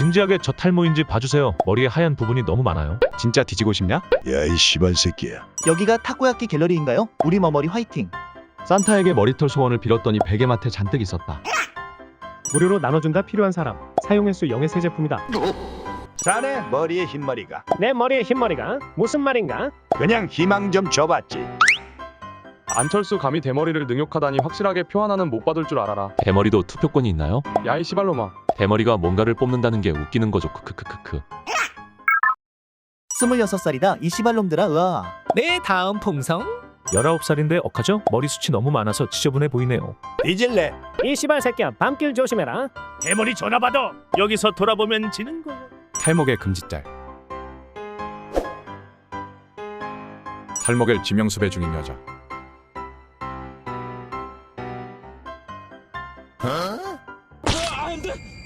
진지하게 저 탈모인지 봐주세요. 머리에 하얀 부분이 너무 많아요. 진짜 뒤지고 싶냐? 야 이 씨발 새끼야 여기가 타코야끼 갤러리인가요? 우리 머머리 화이팅. 산타에게 머리털 소원을 빌었더니 베개맡에 잔뜩 있었다. 무료로 나눠준다 필요한 사람 사용횟수 0의 새 제품이다 자네 머리에 흰머리가 내 머리에 흰머리가 무슨 말인가? 그냥 희망 좀 줘봤지 안철수 감히 대머리를 능욕하다니 확실하게 표 하나는 못 받을 줄 알아라. 대머리도 투표권이 있나요? 야이 시발로마. 대머리가 뭔가를 뽑는다는 게 웃기는 거죠. 크크크크크. 26살이다 이 씨발놈들아 으아 네 다음 풍성 19살인데 억하죠? 머리 숱이 너무 많아서 지저분해 보이네요. 뒤질래. 이 씨발 새끼야 밤길 조심해라 대머리 전화 받아. 여기서 돌아보면 지는 거야. 탈목의 금지짤 탈목의 지명수배 중인 여자 어? 아, 안돼.